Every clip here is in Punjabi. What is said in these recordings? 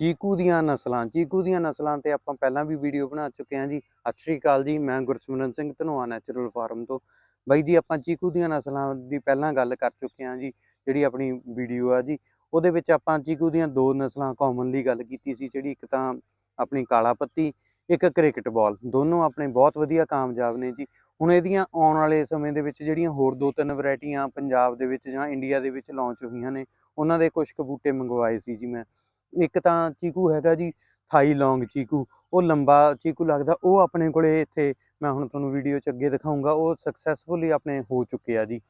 ਚੀਕੂ ਦੀਆਂ ਨਸਲਾਂ, ਚੀਕੂ ਦੀਆਂ ਨਸਲਾਂ ਤੇ ਆਪਾਂ ਪਹਿਲਾਂ ਵੀ ਵੀਡੀਓ ਬਣਾ ਚੁੱਕੇ ਹਾਂ ਜੀ। ਸਤਿ ਸ਼੍ਰੀ ਅਕਾਲ ਜੀ, ਮੈਂ ਗੁਰਸਿਮਰਨ ਸਿੰਘ ਧਨੋਆ ਨੈਚੁਰਲ ਫਾਰਮ ਤੋਂ। ਬਾਈ ਜੀ, ਆਪਾਂ ਚੀਕੂ ਦੀਆਂ ਨਸਲਾਂ ਦੀ ਪਹਿਲਾਂ ਗੱਲ ਕਰ ਚੁੱਕੇ ਹਾਂ ਜੀ, ਜਿਹੜੀ ਆਪਣੀ ਵੀਡੀਓ ਆ ਜੀ। ਉਹਦੇ ਵਿੱਚ ਆਪਾਂ ਚੀਕੂ ਦੀਆਂ ਦੋ ਨਸਲਾਂ ਕਾਮਨਲੀ ਗੱਲ ਕੀਤੀ ਸੀ, ਜਿਹੜੀ ਇੱਕ ਤਾਂ ਆਪਣੀ ਕਾਲਾ ਪੱਤੀ, ਇੱਕ ਕ੍ਰਿਕਟ ਬਾਲ ਦੋਨੋਂ ਆਪਣੇ ਬਹੁਤ ਵਧੀਆ ਕਾਮਯਾਬ ਨੇ ਜੀ। ਹੁਣ ਇਹਦੀਆਂ ਆਉਣ ਵਾਲੇ ਸਮੇਂ ਦੇ ਵਿੱਚ ਜਿਹੜੀਆਂ ਹੋਰ ਦੋ ਤਿੰਨ ਵੈਰਾਈਟੀਆਂ ਪੰਜਾਬ ਦੇ ਵਿੱਚ ਜਾਂ ਇੰਡੀਆ ਦੇ ਵਿੱਚ ਲਾਂਚ ਹੋਈਆਂ ਨੇ, ਉਹਨਾਂ ਦੇ ਕੁਝ ਕੁ ਬੂਟੇ ਮੰਗਵਾਏ ਸੀ ਜੀ ਮੈਂ। ਇੱਕ ਤਾਂ ਚੀਕੂ ਹੈਗਾ ਜੀ, ਥਾਈ ਲੌਂਗ ਚੀਕੂ। ਉਹ ਲੰਬਾ ਚੀਕੂ ਲੱਗਦਾ, ਉਹ ਆਪਣੇ ਕੋਲੇ ਇੱਥੇ ਮੈਂ ਹੁਣ ਤੁਹਾਨੂੰ ਵੀਡੀਓ 'ਚ ਅੱਗੇ ਦਿਖਾਉਂਗਾ ਉਹ ਸਕਸੈਸਫੁਲੀ ਆਪਣੇ ਹੋ ਚੁੱਕੇ ਆ ਜੀ।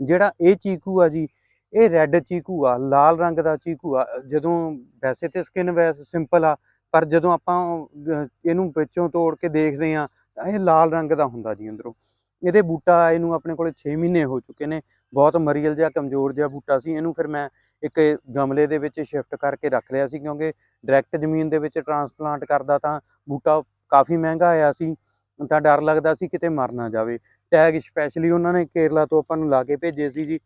ਜਿਹੜਾ ਇਹ ਚੀਕੂ ਆ ਜੀ, ਇਹ ਰੈੱਡ ਚੀਕੂ ਆ, ਲਾਲ ਰੰਗ ਦਾ ਚੀਕੂ ਆ। ਜਦੋਂ ਵੈਸੇ ਤੇ ਸਕਿਨ ਵੈਸ ਸਿੰਪਲ ਆ, ਪਰ ਜਦੋਂ ਆਪਾਂ ਇਹਨੂੰ ਵਿੱਚੋਂ ਤੋੜ ਕੇ ਦੇਖਦੇ ਆ ਇਹ ਲਾਲ ਰੰਗ ਦਾ ਹੁੰਦਾ ਜੀ ਅੰਦਰੋਂ। ਇਹਦੇ ਬੂਟਾ ਇਹਨੂੰ ਆਪਣੇ ਕੋਲੇ 6 ਮਹੀਨੇ ਹੋ ਚੁੱਕੇ ਨੇ। ਬਹੁਤ ਮਰੀਅਲ ਜਿਹਾ, ਕਮਜ਼ੋਰ ਜਿਹਾ ਬੂਟਾ ਸੀ। ਇਹਨੂੰ ਫਿਰ ਮੈਂ ਇੱਕ ਗਮਲੇ ਦੇ ਵਿੱਚ ਸ਼ਿਫਟ ਕਰਕੇ ਰੱਖ ਲਿਆ ਸੀ ਕਿਉਂਕਿ ਡਾਇਰੈਕਟ ਜ਼ਮੀਨ ਦੇ ਵਿੱਚ ਟਰਾਂਸਪਲਾਂਟ ਕਰਦਾ ਤਾਂ ਬੂਟਾ ਕਾਫੀ ਮਹਿੰਗਾ ਆਇਆ ਸੀ, ਤਾਂ ਡਰ ਲੱਗਦਾ ਸੀ ਕਿਤੇ ਮਰ ਨਾ ਜਾਵੇ। ਟੈਗ ਸਪੈਸ਼ਲੀ ਉਹਨਾਂ ਨੇ ਕੇਰਲਾ ਤੋਂ ਆਪਾਂ ਨੂੰ ਲਾ ਕੇ ਭੇਜੇ ਸੀ ਜੀ।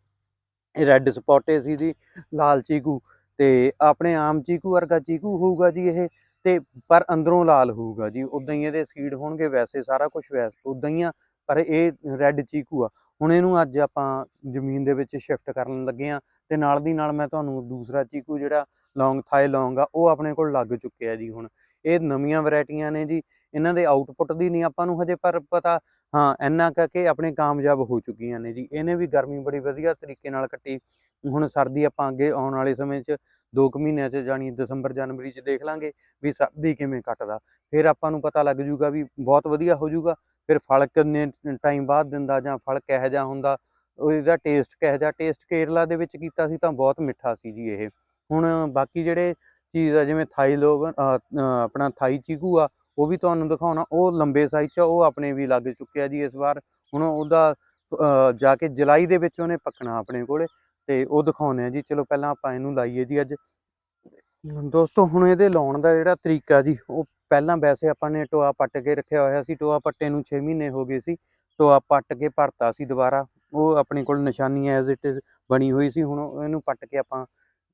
ਇਹ ਰੈੱਡ ਸਪੌਟੇ ਸੀ ਜੀ, ਲਾਲ ਚੀਕੂ। ਤੇ ਆਪਣੇ ਆਮ ਚੀਕੂ ਵਰਗਾ ਚੀਕੂ ਹੋਊਗਾ ਜੀ ਇਹ, ਤੇ ਪਰ ਅੰਦਰੋਂ ਲਾਲ ਹੋਊਗਾ ਜੀ। ਉਦਾਂ ਹੀ ਇਹਦੇ ਸੀਡ ਹੋਣਗੇ ਵੈਸੇ ਸਾਰਾ ਕੁਝ ਵੈਸੇ ਉਦਾਂ ਹੀ ਆ, ਪਰ ਇਹ ਰੈੱਡ ਚੀਕੂ ਆ। ਹੁਣ ਇਹਨੂੰ ਅੱਜ ਆਪਾਂ ਜ਼ਮੀਨ ਦੇ ਵਿੱਚ ਸ਼ਿਫਟ ਕਰਨ ਲੱਗੇ ਆ ਤੇ ਨਾਲ ਦੀ ਨਾਲ ਮੈਂ ਤੁਹਾਨੂੰ ਦੂਸਰਾ ਚੀਕੂ ਜਿਹੜਾ ਲੌਂਗ ਥਾਈ ਲੌਂਗ ਆ, ਉਹ ਆਪਣੇ ਕੋਲ ਲੱਗ ਚੁੱਕਿਆ ਜੀ ਹੁਣ। ਇਹ ਨਵੀਆਂ ਵੈਰਾਈਟੀਆਂ ਨੇ ਜੀ, ਇਹਨਾਂ ਦੇ ਆਊਟਪੁੱਟ ਦੀ ਨਹੀਂ ਆਪਾਂ ਨੂੰ ਹਜੇ ਪਰ ਪਤਾ। ਹਾਂ, ਇੰਨਾ ਕੁ ਕਿ ਆਪਣੇ ਕਾਮਯਾਬ ਹੋ ਚੁੱਕੀਆਂ ਨੇ ਜੀ। ਇਹਨੇ ਵੀ ਗਰਮੀ ਬੜੀ ਵਧੀਆ ਤਰੀਕੇ ਨਾਲ ਕੱਟੀ। ਹੁਣ ਸਰਦੀ ਆਪਾਂ ਅੱਗੇ ਆਉਣ ਵਾਲੇ ਸਮੇਂ 'ਚ ਦੋ ਕੁ ਮਹੀਨਿਆਂ 'ਚ ਜਾਣੀ ਦਸੰਬਰ, ਜਨਵਰੀ 'ਚ ਦੇਖ ਲਾਂਗੇ ਵੀ ਸਰਦੀ ਕਿਵੇਂ ਕੱਟਦਾ। ਫਿਰ ਆਪਾਂ ਨੂੰ ਪਤਾ ਲੱਗ ਜੂਗਾ ਵੀ ਬਹੁਤ ਵਧੀਆ ਹੋ ਜੂਗਾ। ਫਿਰ ਫਲ ਕਿੰਨੇ ਟਾਈਮ ਬਾਅਦ ਦਿੰਦਾ ਜਾਂ ਫਲ ਕਿਹੋ ਜਿਹਾ ਹੁੰਦਾ ਉਹ ਇਹਦਾ ਟੇਸਟ ਕਿਹੋ ਜਿਹਾ? ਟੇਸਟ ਕੇਰਲਾ ਦੇ ਵਿੱਚ ਕੀਤਾ ਸੀ ਤਾਂ ਬਹੁਤ ਮਿੱਠਾ ਸੀ ਜੀ ਇਹ। ਹੁਣ ਬਾਕੀ ਜਿਹੜੇ ਚੀਜ਼ ਆ ਜਿਵੇਂ ਥਾਈ ਲੋਗ ਅ, ਆਪਣਾ ਥਾਈ ਚੀਕੂ ਆ ਉਹ ਵੀ ਤੁਹਾਨੂੰ ਦਿਖਾਉਣਾ। ਉਹ ਲੰਬੇ ਸਾਈਜ਼ 'ਚ ਉਹ ਆਪਣੇ ਵੀ ਲੱਗ ਚੁੱਕਿਆ ਜੀ ਇਸ ਵਾਰ। ਹੁਣ ਉਹਦਾ ਜਾ ਕੇ ਜੁਲਾਈ ਦੇ ਵਿੱਚ ਉਹਨੇ ਪੱਕਣਾ ਆਪਣੇ ਕੋਲੇ ਤੇ ਉਹ ਦਿਖਾਉਣੇ ਆ ਜੀ। ਚਲੋ ਪਹਿਲਾਂ ਆਪਾਂ ਇਹਨੂੰ ਲਾਈਏ ਜੀ ਅੱਜ। ਦੋਸਤੋ, ਹੁਣ ਇਹਦੇ ਲਾਉਣ ਦਾ ਜਿਹੜਾ ਤਰੀਕਾ ਜੀ, ਉਹ ਪਹਿਲਾਂ ਵੈਸੇ ਆਪਾਂ ਨੇ ਟੋਆ ਪੱਟ ਕੇ ਰੱਖਿਆ ਹੋਇਆ ਸੀ, ਟੋਆ ਪੱਟੇ ਨੂੰ 6 ਮਹੀਨੇ ਹੋ ਗਏ ਸੀ, ਟੋਆ ਪੱਟ ਕੇ ਭਰਤਾ ਸੀ ਦੁਬਾਰਾ, ਉਹ ਆਪਣੇ ਕੋਲ ਨਿਸ਼ਾਨੀ ਐਜ਼ ਇਟ ਇਜ਼ ਬਣੀ ਹੋਈ ਸੀ, ਹੁਣ ਇਹਨੂੰ ਪੱਟ ਕੇ ਆਪਾਂ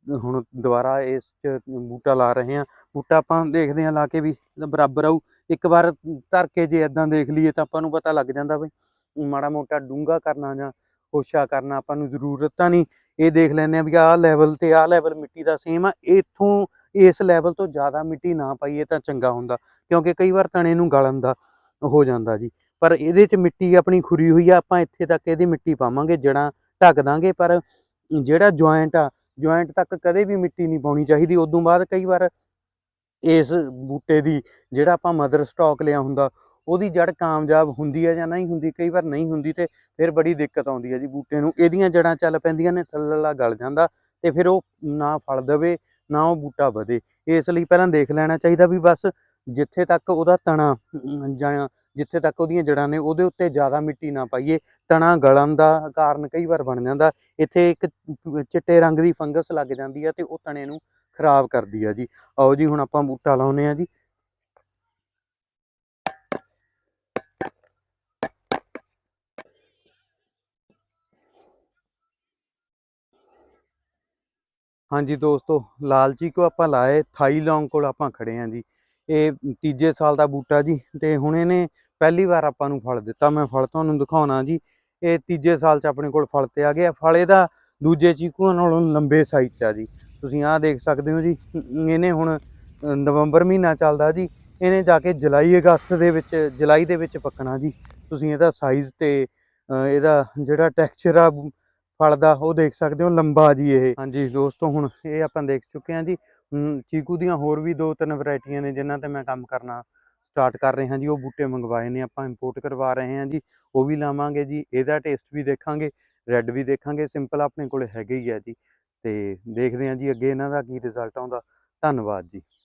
ਹੁਣ ਦੁਬਾਰਾ ਇਸ 'ਚ ਬੂਟਾ ਲਾ ਰਹੇ ਹਾਂ। ਬੂਟਾ ਆਪਾਂ ਦੇਖਦੇ ਹਾਂ, ਲਾ ਕੇ ਵੀ ਬਰਾਬਰ ਆਊ। ਇੱਕ ਵਾਰ ਧਰ ਕੇ ਜੇ ਇਦਾਂ ਦੇਖ ਲਈਏ ਤਾਂ ਆਪਾਂ ਨੂੰ ਪਤਾ ਲੱਗ ਜਾਂਦਾ ਵੀ ਮਾੜਾ ਮੋਟਾ ਡੂੰਘਾ ਕਰਨਾ ਜਾਂ ਕੋਸ਼ਾ ਕਰਨਾ ਆਪਾਂ ਨੂੰ ਜ਼ਰੂਰਤ ਤਾਂ ਨਹੀਂ। ਇਹ ਦੇਖ ਲੈਂਦੇ ਆ ਵੀ ਆਹ ਲੈਵਲ ਤੇ ਆਹ ਲੈਵਲ ਮਿੱਟੀ ਦਾ ਸੇਮ ਆ, ਇੱਥੋਂ ਇਸ ਲੈਵਲ ਤੋਂ ਜ਼ਿਆਦਾ ਮਿੱਟੀ ਨਾ ਪਾਈਏ ਤਾਂ ਚੰਗਾ ਹੁੰਦਾ, ਕਿਉਂਕਿ ਕਈ ਵਾਰ ਤਣੇ ਨੂੰ ਗਲਣ ਦਾ ਹੋ ਜਾਂਦਾ ਜੀ। ਪਰ ਇਹਦੇ 'ਚ ਮਿੱਟੀ ਆਪਣੀ ਖੁਰੀ ਹੋਈ ਆ, ਆਪਾਂ ਇੱਥੇ ਤੱਕ ਇਹਦੀ ਮਿੱਟੀ ਪਾਵਾਂਗੇ, ਜੜਾਂ ਢੱਕ ਦਾਂਗੇ, ਪਰ ਜਿਹੜਾ ਜੁਆਇੰਟ ਆ ਜੁਆਇੰਟ ਤੱਕ ਕਦੇ ਵੀ ਮਿੱਟੀ ਨਹੀਂ ਪਾਉਣੀ ਚਾਹੀਦੀ। ਉਦੋਂ ਬਾਅਦ ਕਈ ਵਾਰ ਇਸ ਬੂਟੇ ਦੀ ਜਿਹੜਾ ਆਪਾਂ ਮਦਰ ਸਟਾਕ ਲਿਆ ਹੁੰਦਾ ਉਹਦੀ ਜੜ ਕਾਮਯਾਬ ਹੁੰਦੀ ਹੈ ਜਾਂ ਨਹੀਂ ਹੁੰਦੀ, ਕਈ ਵਾਰ ਨਹੀਂ ਹੁੰਦੀ ਤੇ ਫਿਰ ਬੜੀ ਦਿੱਕਤ ਆਉਂਦੀ ਹੈ ਜੀ ਬੂਟੇ ਨੂੰ। ਇਹਦੀਆਂ ਜੜਾਂ ਚੱਲ ਪੈਂਦੀਆਂ ਨੇ ਥੱਲੜਾ ਗਲ ਜਾਂਦਾ ਤੇ ਫਿਰ ਉਹ ਨਾ ਫਲ ਦੇਵੇ, ਨਾ ਉਹ ਬੂਟਾ ਵਧੇ। ਇਸ ਲਈ ਪਹਿਲਾਂ ਦੇਖ ਲੈਣਾ ਚਾਹੀਦਾ ਵੀ ਬਸ ਜਿੱਥੇ ਤੱਕ ਉਹਦਾ ਤਣਾ ਜਾਂ ਜਿੱਥੇ ਤੱਕ ਉਹਦੀਆਂ ਜੜਾਂ ਨੇ, ਉਹਦੇ ਉੱਤੇ ਜ਼ਿਆਦਾ ਮਿੱਟੀ ਨਾ ਪਾਈਏ। ਤਣਾ ਗਲਣ ਦਾ ਕਾਰਨ ਕਈ ਵਾਰ ਬਣ ਜਾਂਦਾ। ਇੱਥੇ ਇੱਕ ਚਿੱਟੇ ਰੰਗ ਦੀ ਫੰਗਸ ਲੱਗ ਜਾਂਦੀ ਹੈ ਤੇ ਉਹ ਤਣੇ ਨੂੰ ਖਰਾਬ ਕਰਦੀ ਆ ਜੀ। ਆਓ ਜੀ ਹੁਣ ਆਪਾਂ ਬੂਟਾ ਲਾਉਨੇ ਆ ਜੀ। ਹਾਂਜੀ ਦੋਸਤੋ, ਲਾਲਚੀ ਕੋ ਆਪਾਂ ਲਾਏ, ਥਾਈ ਲੌਂਗ ਕੋਲ ਆਪਾਂ ਖੜੇ ਆਂ ਜੀ। ਇਹ ਤੀਜੇ ਸਾਲ ਦਾ ਬੂਟਾ ਜੀ ਤੇ ਹੁਣ ਇਹਨੇ ਪਹਿਲੀ ਵਾਰ ਆਪਾਂ ਨੂੰ ਫਲ ਦਿੱਤਾ। ਮੈਂ ਫਲ ਤੁਹਾਨੂੰ ਦਿਖਾਉਣਾ ਜੀ। ਇਹ ਤੀਜੇ ਸਾਲ ਚ ਆਪਣੇ ਕੋਲ ਫਲ ਤੇ ਆ ਗਿਆ। ਫਲ ਇਹਦਾ ਦੂਜੇ ਚੀਕੂਆਂ ਨਾਲੋਂ ਲੰਬੇ ਸਾਈਜ਼ ਚ ਆ ਜੀ। ਤੁਸੀਂ ਆਹ ਦੇਖ ਸਕਦੇ ਹੋ ਜੀ, ਇਹਨੇ ਹੁਣ ਨਵੰਬਰ ਮਹੀਨਾ ਚੱਲਦਾ ਜੀ। ਇਹਨੇ ਜਾ ਕੇ ਜੁਲਾਈ, ਅਗਸਤ ਦੇ ਵਿੱਚ, ਜੁਲਾਈ ਦੇ ਵਿੱਚ ਪੱਕਣਾ ਜੀ। ਤੁਸੀਂ ਇਹਦਾ ਸਾਈਜ਼ ਤੇ ਇਹਦਾ ਜਿਹੜਾ ਟੈਕਸਚਰ ਆ ਫਲ ਦਾ ਉਹ ਦੇਖ ਸਕਦੇ ਹੋ ਲੰਬਾ ਜੀ ਇਹ। ਹਾਂਜੀ ਦੋਸਤੋ ਹੁਣ ਇਹ ਆਪਾਂ ਦੇਖ ਚੁੱਕੇ ਹਾਂ ਜੀ। ਹਮ, ਚੀਕੂ ਦੀਆਂ ਹੋਰ ਵੀ ਦੋ ਤਿੰਨ ਵੈਰਾਈਟੀਆਂ ਨੇ ਜਿਨ੍ਹਾਂ ਤੇ ਮੈਂ ਕੰਮ ਕਰਨਾ ਸਟਾਰਟ ਕਰ ਰਹੇ ਹਾਂ ਜੀ। ਉਹ ਬੂਟੇ ਮੰਗਵਾਏ ਨੇ ਆਪਾਂ ਇੰਪੋਰਟ ਕਰਵਾ ਰਹੇ ਹਾਂ ਜੀ। ਉਹ ਵੀ ਲਾਵਾਂਗੇ ਜੀ। ਇਹਦਾ ਟੇਸਟ ਵੀ ਦੇਖਾਂਗੇ ਰੈੱਡ ਵੀ ਦੇਖਾਂਗੇ। ਸਿੰਪਲ ਆਪਣੇ ਕੋਲ ਹੈਗੇ ਹੀ ਆ ਜੀ। ਤੇ ਦੇਖਦੇ ਹਾਂ ਜੀ ਅੱਗੇ ਇਹਨਾਂ ਦਾ ਕੀ ਰਿਜ਼ਲਟ ਆਉਂਦਾ। ਧੰਨਵਾਦ ਜੀ।